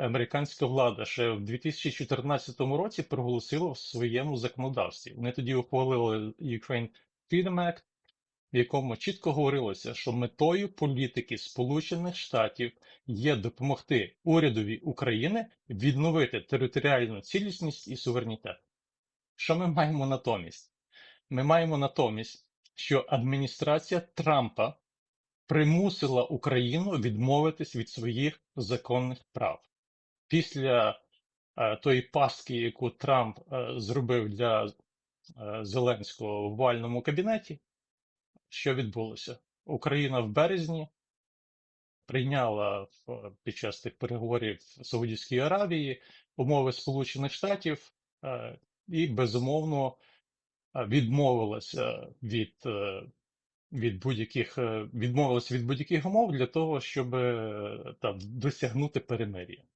американська влада ще в 2014 році проголосила в своєму законодавстві. Вони тоді ухвалили Ukraine Freedom Act, в якому чітко говорилося, що метою політики Сполучених Штатів є допомогти урядові України відновити територіальну цілісність і суверенітет. Що ми маємо натомість? Ми маємо натомість, що адміністрація Трампа примусила Україну відмовитись від своїх законних прав. Після е, тої пастки, яку Трамп е, зробив для е, Зеленського в вальному кабінеті, що відбулося? Україна в березні прийняла під час тих переговорів в Саудівській Аравії умови Сполучених Штатів і безумовно відмовилася від, від будь-яких відмовилася від будь-яких умов для того, щоб там досягнути перемир'я.